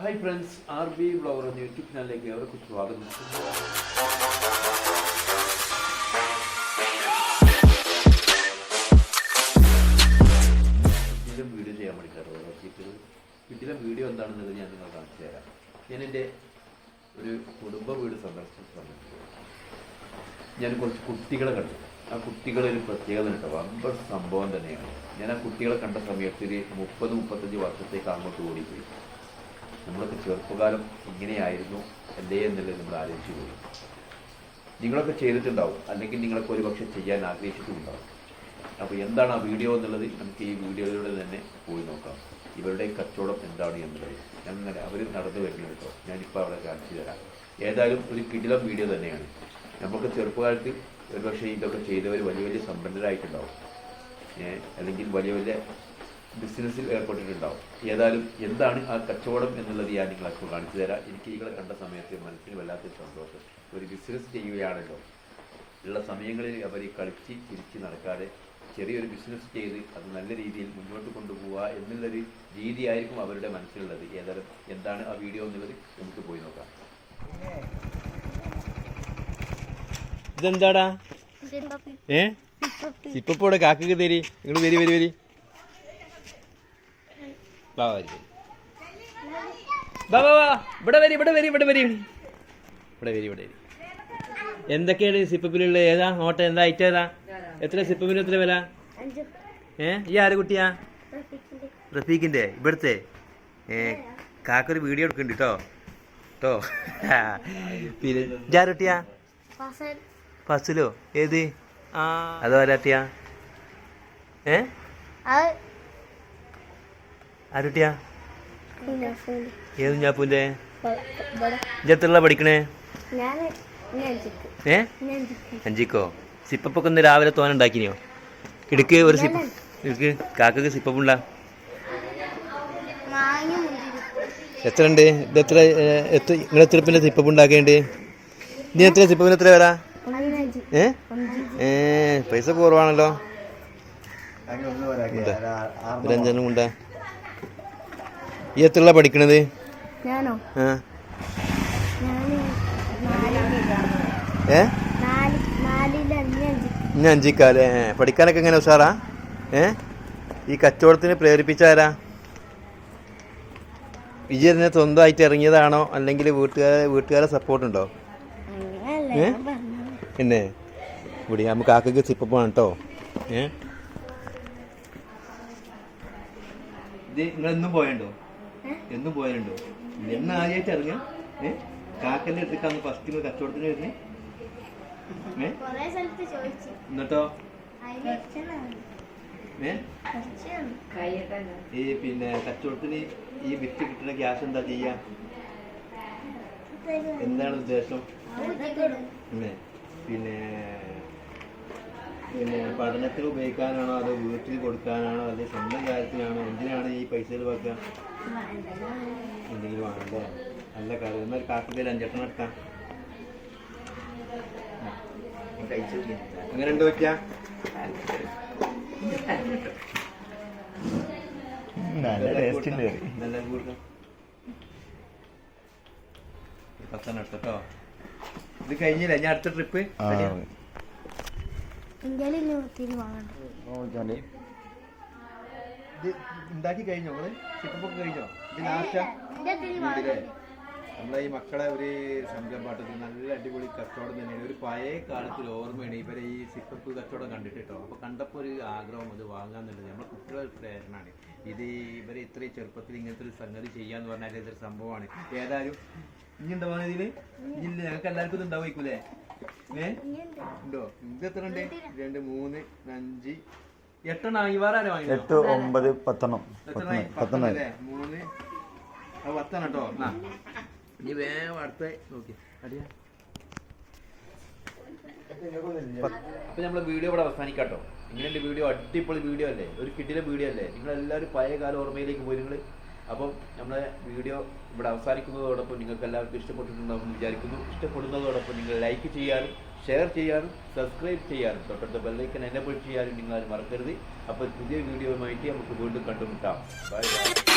Hi friends R B blogger എന്ന YouTube ചാനലിലേക്ക് അവർക്ക് സ്വാഗതം. ഇതിലും വീഡിയോ ചെയ്യാൻ വേണ്ടിയിട്ടാണ് നോക്കിയിട്ട് ഇതിലെ വീഡിയോ എന്താണെന്നുള്ളത് ഞാൻ നിങ്ങൾ കാണിച്ചു തരാം. ഞാൻ എന്റെ ഒരു കുടുംബ വീട് സന്ദർശിച്ച സമയത്ത് ഞാൻ കുറച്ച് കുട്ടികളെ കണ്ടു. ആ കുട്ടികളൊരു പ്രത്യേകത ഉണ്ട് വമ്പർ സംഭവം തന്നെയാണ്. ഞാൻ ആ കുട്ടികളെ കണ്ട സമയത്ത് ഒരു മുപ്പത് മുപ്പത്തഞ്ച് വർഷത്തേക്ക് അങ്ങോട്ട് ഓടിപ്പോയി. നമ്മളൊക്കെ ചെറുപ്പകാലം ഇങ്ങനെയായിരുന്നു അല്ലേ എന്നുള്ളത് നമ്മൾ ആലോചിച്ചു പോയി. നിങ്ങളൊക്കെ ചെയ്തിട്ടുണ്ടാവും. അല്ലെങ്കിൽ നിങ്ങളൊക്കെ ഒരുപക്ഷെ ചെയ്യാൻ ആഗ്രഹിച്ചിട്ടുണ്ടാവും. അപ്പോൾ എന്താണ് ആ വീഡിയോ എന്നുള്ളത് നമുക്ക് ഈ വീഡിയോയിലൂടെ തന്നെ പോയി നോക്കാം. ഇവരുടെ കച്ചവടം എന്താണ് എന്നുള്ളത്. അങ്ങനെ അവർ നടന്നു വരുന്നത് കേട്ടോ. ഞാനിപ്പോൾ അവിടെ കാണിച്ചു തരാം. ഏതായാലും ഒരു കിടിലം വീഡിയോ തന്നെയാണ്. നമുക്ക് ചെറുപ്പകാലത്ത് ഒരുപക്ഷെ ഇതൊക്കെ ചെയ്തവർ വലിയ വലിയ സമ്പന്നരായിട്ടുണ്ടാവും. അല്ലെങ്കിൽ വലിയ വലിയ ബിസിനസ്സിൽ ഏർപ്പെട്ടിട്ടുണ്ടാവും. ഏതായാലും എന്താണ് ആ കച്ചവടം എന്നുള്ളത് ഞാൻ നിങ്ങളൊക്കെ കാണിച്ചു തരാം. എനിക്ക് നിങ്ങളെ കണ്ട സമയത്ത് മനസ്സിന് വല്ലാത്തൊരു സന്തോഷം. ഒരു ബിസിനസ് ചെയ്യുകയാണല്ലോ. ഉള്ള സമയങ്ങളിൽ അവർ കളിച്ച് തിരിച്ച് നടക്കാതെ ചെറിയൊരു ബിസിനസ് ചെയ്ത് അത് നല്ല രീതിയിൽ മുന്നോട്ട് കൊണ്ടുപോവുക എന്നുള്ളൊരു രീതിയായിരിക്കും അവരുടെ മനസ്സിലുള്ളത്. ഏതായാലും എന്താണ് ആ വീഡിയോ എന്നുള്ളത് നമുക്ക് പോയി നോക്കാം. ഇതെന്താടാ? ഏ? ഇപ്പൊ കാക്കക്ക് തരി. നിങ്ങൾ വരി വരി വരി. വാ വരി. വാ വാ വാ. ഇവിടെ വരി ഇവിടെ വരി ഇവിടെ വരി. ഇവിടെ വരി ഇവിടെ വരി. എന്തൊക്കെയാണ് സിപ്പപ്പിലുള്ള ഏതാ? ഓട്ട എന്താ? ഐറ്റം ഏതാ? എത്ര സിപ്പപ്പിന് എത്ര വില? ഏ? ഈ ആര് കുട്ടിയാ? റഫീഖിന്റെ ഇവിടുത്തെ. ഏ കാക്കൊരു വീഡിയോ എടുക്കുന്നുണ്ട് കേട്ടോ കേട്ടോ പിന്നെ ജാരുട്ടിയാ ഫസിലോ? ഏത്? അതോ ആരാട്ടിയാ ഏ? ആരുട്ടിയാ? ഏത് ഞാപ്പൂന്റെ ഇജത്തുള്ള പഠിക്കണേ? ഏ? അഞ്ചിക്കോ സിപ്പപ്പൊക്കെ ഒന്ന് രാവിലെ തോന ഉണ്ടാക്കിനിയോ? ഇടുക്ക് ഒരു സിപ്പ് ഇടുക്ക്. കാക്കക്ക് സിപ്പപ്പുണ്ട? എത്ര ഉണ്ട് ഇത് എത്ര എത്ര നിങ്ങൾ എത്ര പിന്നെ സിപ്പപ്പ് ഉണ്ടാക്കേണ്ട? ഇനി എത്ര സിപ്പപ്പിന് എത്ര വരാ? ഏ? ഏ പൈസ കുറവാണല്ലോ. അഞ്ചെണ്ണം ഉണ്ടാ ഈ എത്രയുള്ള പഠിക്കണത്? ഞാനോ? ഏ? ഇനി അഞ്ചിക്കാലേ. പഠിക്കാനൊക്കെ എങ്ങനെ ഉഷാറാ? ഏ? ഈ കച്ചവടത്തിന് പ്രേരിപ്പിച്ചാരാ വിജയ തന്നെ സ്വന്തമായിട്ട് ഇറങ്ങിയതാണോ? അല്ലെങ്കിൽ വീട്ടുകാരെ വീട്ടുകാരെ സപ്പോർട്ട് ഉണ്ടോ? അങ്ങനെയല്ല ഏ? പിന്നെ ഇവിടെ നമുക്ക് ആക്കൊക്കെ സിപ്പപ്പാണ് കേട്ടോ ഏ? ഇത് നിങ്ങൾ എന്നും പോയണ്ടോ? എന്നും പോയാലുണ്ടോ? എന്ന ആദ്യമായിട്ട് അറിഞ്ഞ ഏ? കാക്കന്റെ അടുത്തേക്കാന്ന് ഫസ്റ്റ് നിങ്ങൾ കച്ചവടത്തിന് വരുന്നേ? ഏ? എന്നിട്ടോ. ഈ പിന്നെ കച്ചവടത്തിന് ഈ വിറ്റ് കിട്ടുന്ന ക്യാഷ് എന്താ ചെയ്യാ? എന്താണ് ഉദ്ദേശം. പിന്നെ പിന്നെ പഠനത്തിന് ഉപയോഗിക്കാനാണോ അതോ വീട്ടിൽ കൊടുക്കാനാണോ? അതോ സ്വന്തം കാര്യത്തിനാണോ? എന്തിനാണ് ഈ പൈസ വെക്കുക? എന്തെങ്കിലും ആണല്ലേ നല്ല കാര്യം എന്നാൽ കാക്കത്തിൽ അഞ്ചെണ്ണം എടുക്കാം. അങ്ങനെ ഉണ്ട് വെക്കാ നല്ല ടേസ്റ്റ് ഉണ്ട് നല്ല കൊടുക്കാം പത്തെണ്ണം എടുത്തോ ഇത് കഴിഞ്ഞില്ല? ഞാൻ അടുത്ത ട്രിപ്പ് ഇന്ത്യയിൽ വാങ്ങണ്ട. ഇത് ഉണ്ടാക്കി കഴിഞ്ഞോ നമ്മൾ ചിക്കപ്പൊക്കെ കഴിഞ്ഞോ? ഇത് ലാസ്റ്റാ നമ്മളെ ഈ മക്കളെ ഒരു സംരംഭമാട്ടത്തിൽ നല്ല അടിപൊളി കച്ചവടം തന്നെയാണ്. ഒരു പഴയ കാലത്തിൽ ഓർമ്മയാണ് ഇവരെ ഈ സിപ്പപ്പ് കച്ചവടം കണ്ടിട്ടോ കേട്ടോ അപ്പൊ കണ്ടപ്പോൾ ഒരു ആഗ്രഹം അത് വാങ്ങാന്നുള്ളത് നമ്മളെ കുട്ടികളുടെ പ്രേരണയാണ്. ഇത് ഇവരെ ഇത്രയും ചെറുപ്പത്തിൽ ഇങ്ങനത്തെ ഒരു സംഗതി ചെയ്യാന്ന് പറഞ്ഞാൽ ഇതൊരു സംഭവമാണ്. ഏതായാലും ഇനി ഉണ്ടാവാൻ ഇതിൽ? ഇല്ല ഞങ്ങൾക്ക് എല്ലാവർക്കും ഉണ്ടാവുമായിക്കൂലേ ഏ. ഉണ്ടോ. ഇത് എത്ര ഉണ്ട്? രണ്ട് മൂന്ന് അഞ്ച് എട്ട് ഒമ്പത് പത്തെണ്ണം? പത്തെണ്ണം പത്തെണ്ണം പത്തെണ്ണല്ലേ? മൂന്ന് അത് പത്തെണ്ണം കേട്ടോ. എന്നാ. വേഗം അടുത്ത നോക്കി. അടിയാ. അപ്പൊ നമ്മളെ വീഡിയോ ഇവിടെ അവസാനിക്കാട്ടോ ഇങ്ങനെ വീഡിയോ അടിപൊളി വീഡിയോ അല്ലേ? ഒരു കിട്ടിലെ വീഡിയോ അല്ലേ? നിങ്ങൾ എല്ലാവരും പഴയ കാല ഓർമ്മയിലേക്ക് പോയി നിങ്ങൾ അപ്പം നമ്മളെ വീഡിയോ ഇവിടെ അവസാനിക്കുന്നതോടൊപ്പം നിങ്ങൾക്ക് എല്ലാവർക്കും ഇഷ്ടപ്പെട്ടിട്ടുണ്ടാവും വിചാരിക്കുന്നു. ഇഷ്ടപ്പെടുന്നതോടൊപ്പം നിങ്ങൾ ലൈക്ക് ചെയ്യാനും ഷെയർ ചെയ്യാനും സബ്സ്ക്രൈബ് ചെയ്യാനും തൊട്ടടുത്ത ബെല്ലൈക്കൻ എന്നെ ചെയ്യാനും നിങ്ങൾ മറക്കരുത്. അപ്പോൾ പുതിയ വീഡിയോയുമായിട്ട് നമുക്ക് വീണ്ടും കണ്ടുമുട്ടാം. Bye bye.